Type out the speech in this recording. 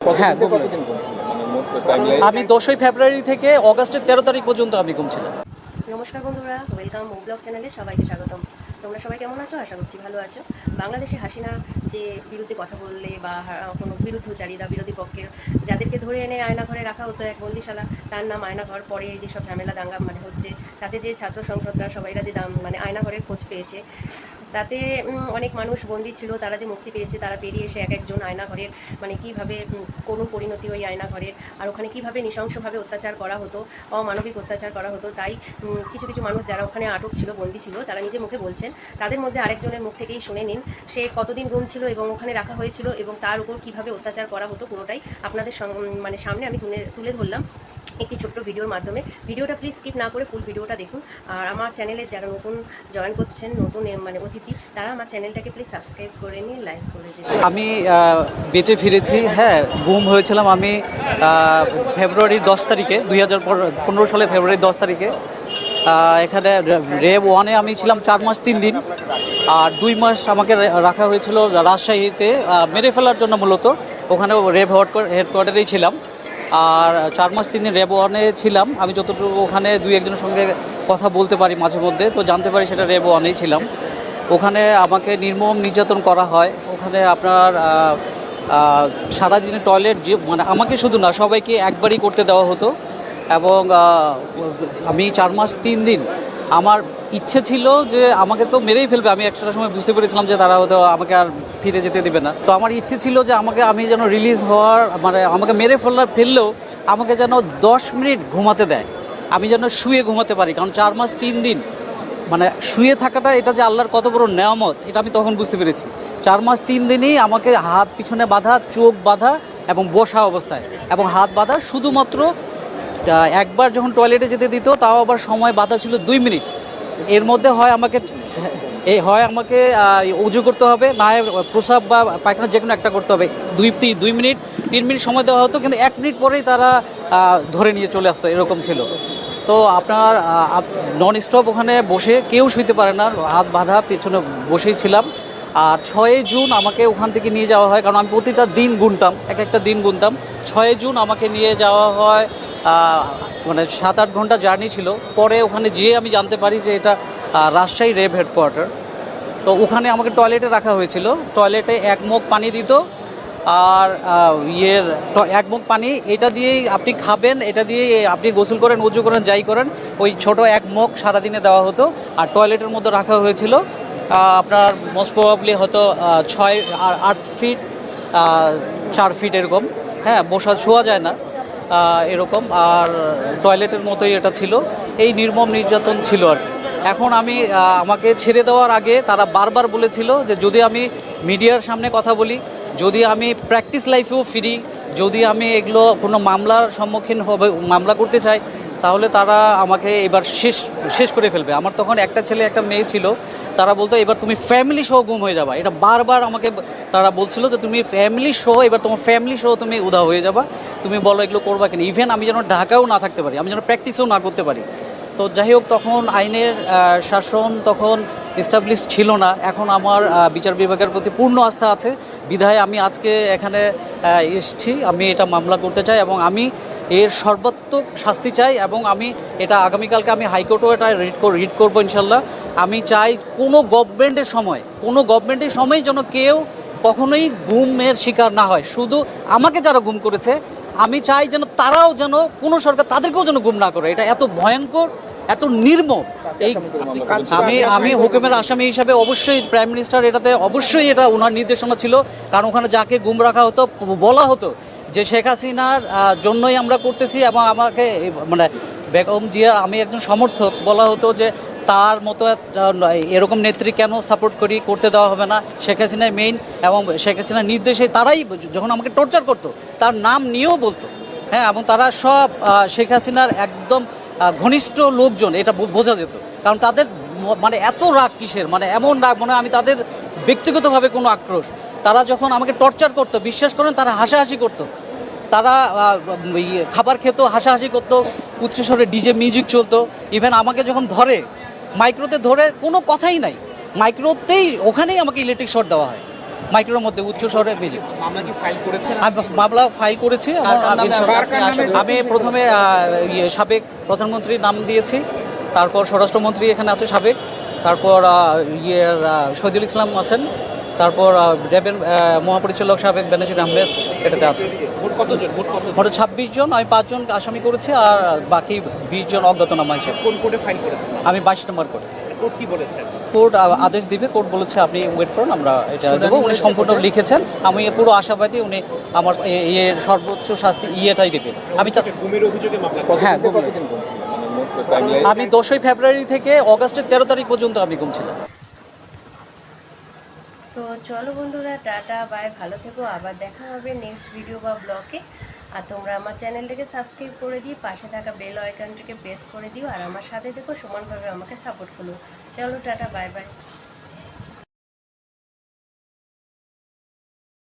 হ্যাঁ? মানে আমি দশই ফেব্রুয়ারি থেকে অগাস্টের তেরো তারিখ পর্যন্ত আমি ঘুমছিলাম। নমস্কার বন্ধুরা ওয়েলকাম ও ব্লগ চ্যানেলে সবাইকে স্বাগতম। তোমরা সবাই কেমন আছো? আশা করছি ভালো আছো। বাংলাদেশে হাসিনা যে বিরুদ্ধে কথা বললে বা কোনো বিরুদ্ধচারীরা বিরোধী পক্ষের যাদেরকে ধরে এনে আয়নাঘরে রাখা হতো এক বন্দিশালা তার নাম আয়নাঘর পরে যেসব ঝামেলা দাঙ্গা মানে হচ্ছে তাতে যে ছাত্র সংসদরা সবাইরা যে দাম মানে আয়নাঘরের খোঁজ পেয়েছে তাতে অনেক মানুষ বন্দি ছিল, তারা যে মুক্তি পেয়েছে, তারা বেরিয়ে এসে এক একজন আয়নাঘরের মানে কীভাবে করুণ পরিণতি ওই আয়নাঘরের আর ওখানে কীভাবে নৃশংসভাবে অত্যাচার করা হতো, অমানবিক অত্যাচার করা হতো, তাই কিছু কিছু মানুষ যারা ওখানে আটক ছিল, বন্দি ছিল, তারা নিজে মুখে বলছেন, তাদের মধ্যে আরেকজনের মুখ থেকেই শুনে নিন, সে কতদিন গুম ছিল এবং ওখানে রাখা হয়েছিল এবং তার উপর কীভাবে অত্যাচার করা হতো, পুরোটাই আপনাদের মানে সামনে আমি তুলে তুলে ধরলাম। একটি ছোট্ট ভিডিওর মাধ্যমে। ভিডিওটা প্লিজ স্কিপ না করে ফুল ভিডিওটা দেখুন। আর আমার চ্যানেলে যারা নতুন জয়েন করছেন, নতুন মানে অতিথি, তারা আমার চ্যানেলটাকে প্লিজ সাবস্ক্রাইব করে নিয়ে লাইক করে দেবেন। আমি বেঁচে ফিরেছি। হ্যাঁ গুম হয়েছিলাম আমি ফেব্রুয়ারির দশ তারিখে, দুই হাজার পনেরো সালে ফেব্রুয়ারির দশ তারিখে। এখানে রেব ওয়ানে আমি ছিলাম চার মাস, তিন দিন। আর দুই মাস আমাকে রাখা হয়েছিল রাজশাহীতে মেরে ফেলার জন্য মূলত। ওখানে রেব হেডকোয়ার্টারেই ছিলাম। আর চার মাস, তিন দিন র্যাব ওয়ানে ছিলাম। আমি যতটুকু ওখানে দুই একজনের সঙ্গে কথা বলতে পারি মাঝে মধ্যে, তো জানতে পারি সেটা র্যাব ওয়ানেই ছিলাম। ওখানে আমাকে নির্মম নির্যাতন করা হয়। ওখানে আপনার সারা দিনে সারাদিনে টয়লেট যে মানে আমাকে শুধু না, সবাইকে একবারই করতে দেওয়া হতো। এবং আমি চার মাস, তিন দিন আমার ইচ্ছে ছিল যে আমাকে তো মেরেই ফেলবে, আমি একটা সময় বুঝতে পেরেছিলাম যে তারা হয়তো আমাকে আর ফিরে যেতে দেবে না। তো আমার ইচ্ছে ছিল যে আমাকে, আমি যেন রিলিজ হওয়ার মানে আমাকে মেরে ফেলা, ফেললেও আমাকে যেন দশ মিনিট ঘুমাতে দেয়। আমি যেন শুয়ে ঘুমাতে পারি, কারণ চার মাস তিন দিন মানে শুয়ে থাকাটা এটা যে আল্লাহর কত বড় নেয়ামত, এটা আমি তখন বুঝতে পেরেছি। চার মাস তিন দিনই আমাকে হাত পিছনে বাঁধা, চোখ বাঁধা এবং বসা অবস্থায়। এবং হাত বাঁধা শুধুমাত্র একবার যখন টয়লেটে যেতে দিত, তাও আবার সময় বাঁধা ছিল দুই মিনিট। এর মধ্যে হয় আমাকে এই হয় আমাকে উজু করতে হবে, না প্রসাব বা পায়খানা যে কোনো একটা করতে হবে। দুই, তিন, দুই মিনিট, তিন মিনিট সময় দেওয়া হতো, কিন্তু এক মিনিট পরেই তারা ধরে নিয়ে চলে আসতো, এরকম ছিল। তো আপনার নন স্টপ ওখানে বসে কেউ শুইতে পারে না, হাত বাঁধা, পেছনে বসেই ছিলাম। আর ছয়ই জুন আমাকে ওখান থেকে নিয়ে যাওয়া হয়, কারণ আমি প্রতিটা দিন গুনতাম, এক একটা দিন গুনতাম। ছয়ই জুন আমাকে নিয়ে যাওয়া হয় মানে সাত আট ঘণ্টা জার্নি ছিল। পরে ওখানে যেয়ে আমি জানতে পারি যে এটা রাজশাহী রেব হেডকোয়ার্টার। তো ওখানে আমাকে টয়লেটে রাখা হয়েছিল। টয়লেটে এক মুখ পানি দিত আর ইয়ের এক মুখ পানি। এটা দিয়েই আপনি খাবেন, এটা দিয়ে আপনি গোসল করেন, উজু করেন, যাই করেন, ওই ছোট এক মুখ সারাদিনে দেওয়া হতো। আর টয়লেটের মধ্যে রাখা হয়েছিল আপনার মোস্ট প্রবাবলি হয়তো ছয় আট ফিট চার ফিট এরকম। হ্যাঁ বসা, শোয়া যায় না। এরকম, আর টয়লেটের মতোই এটা ছিল এই নির্মম নির্যাতন ছিল আর। এখন আমি আমাকে ছেড়ে দেওয়ার আগে তারা বারবার বলেছিল যে যদি আমি মিডিয়ার সামনে কথা বলি, যদি আমি প্র্যাকটিস লাইফেও ফিরি, যদি আমি এগুলো কোনো মামলার সম্মুখীন হবে, মামলা করতে চাই তাহলে তারা আমাকে এবার শেষ শেষ করে ফেলবে। আমার তখন একটা ছেলে, একটা মেয়ে ছিল। তারা বলতো, এবার তুমি ফ্যামিলি সহ গুম হয়ে যাবা। এটা বারবার আমাকে তারা বলছিল যে, তুমি ফ্যামিলি সহ, এবার তোমার ফ্যামিলি সহ তুমি উদা হয়ে যাবা। তুমি বলো এগুলো করবা কিনা। ইভেন আমি যেন ঢাকাও না থাকতে পারি, আমি যেন প্র্যাকটিসও না করতে পারি। তো যাই হোক, তখন আইনের শাসন তখন এস্টাবলিশ ছিল না। এখন আমার বিচার বিভাগের প্রতি পূর্ণ আস্থা আছে। বিধায় আমি আজকে এখানে এসেছি। আমি এটা মামলা করতে চাই এবং আমি এর সর্বাত্মক শাস্তি চাই এবং আমি এটা আগামীকালকে আমি হাইকোর্টেও এটা রিড রিড করব ইনশাল্লাহ। আমি চাই কোনো গভর্নমেন্টের সময়, কোনো গভর্নমেন্টের সময় যেন কেউ কখনোই গুমের শিকার না হয়। শুধু আমাকে যারা গুম করেছে, আমি চাই যেন তারাও যেন কোনো সরকার তাদেরকেও যেন গুম না করে। এটা এত ভয়ঙ্কর, এত নির্মম। এই আমি আমি হুকুমের আসামি হিসাবে অবশ্যই প্রাইম মিনিস্টার এটাতে অবশ্যই এটা ওনার নির্দেশনা ছিল। কারণ ওখানে যাকে গুম রাখা হতো, বলা হতো যে শেখ হাসিনার জন্যই আমরা করতেছি এবং আমাকে মানে বেগম জিয়ার আমি একজন সমর্থক, বলা হতো যে তার মতো এরকম নেত্রী কেন সাপোর্ট করি, করতে দেওয়া হবে না? শেখ হাসিনাই মেইন এবং শেখ হাসিনার নির্দেশে তারাই যখন আমাকে টর্চার করতো, তার নাম নিয়েও বলতো। হ্যাঁ এবং তারা সব শেখ হাসিনার একদম ঘনিষ্ঠ লোকজন, এটা বোঝা যেত। কারণ তাদের মানে এত রাগ কিসের? মানে এমন রাগ, মনে আমি তাদের ব্যক্তিগতভাবে কোনো আক্রোশ। তারা যখন আমাকে টর্চার করতো, বিশ্বাস করেন, তারা হাসাহাসি করতো। তারা ইয়ে, খাবার খেত হাসাহাসি করতো উচ্চস্বরে ডিজে মিউজিক চলতো। ইভেন আমাকে যখন ধরে মাইক্রোতে ধরে কোনো কথাই নাই। মাইক্রোতেই ওখানেই আমাকে ইলেকট্রিক শর্ট দেওয়া হয়। মাইক্রোর মধ্যে উচ্চ শহরে পেয়েছি মামলা কি ফাইল করেছেন মামলা ফাইল করেছি। আমি- প্রথমে ইয়ে, সাবেক প্রধানমন্ত্রীর নাম দিয়েছি। তারপর স্বরাষ্ট্রমন্ত্রী এখানে আছে সাবেক। তারপর ইয়ে শহীদুল ইসলাম আছেন। তারপর র্যাবের মহাপরিচালক সাবেক বেনজির আহমেদ এটাতে আছে। মোট ছাব্বিশ জন আমি পাঁচজন আসামি করেছি আর বাকি বিশ জন অজ্ঞাতনামা হিসেবে। কোন কোর্টে ফাইল করেছেন? আমি বাইশ নম্বর করে কোর্ট বলেছেন? কোর্ট আদেশ দিবে কোর্ট বলেছে আপনি ওয়েট করুন আমরা এটা দেবো। উনি সম্পূর্ণ লিখেছেন। আমি পুরো আশাবাদী উনি আমার ইয়ের সর্বোচ্চ শাস্তি ইয়েটাই দেবেন। আমি চাচ্ছি গুমের অভিযোগে মামলা হ্যাঁ, মানে আমি দশই ফেব্রুয়ারি থেকে অগাস্টের তেরো তারিখ পর্যন্ত আমি ঘুমছিলাম। চলো বন্ধুরা, টাটা বাই ভালো থেকো, আবার দেখা হবে নেক্সট ভিডিও বা ব্লগে আর তোমরা আমার চ্যানেলটাকে সাবস্ক্রাইব করে দিই পাশে থাকা বেল আইকনটিকে প্রেস করে দিও, আর আমার সাথে দেখো সমানভাবে আমাকে সাপোর্ট করো। চলো, টাটা বাই বাই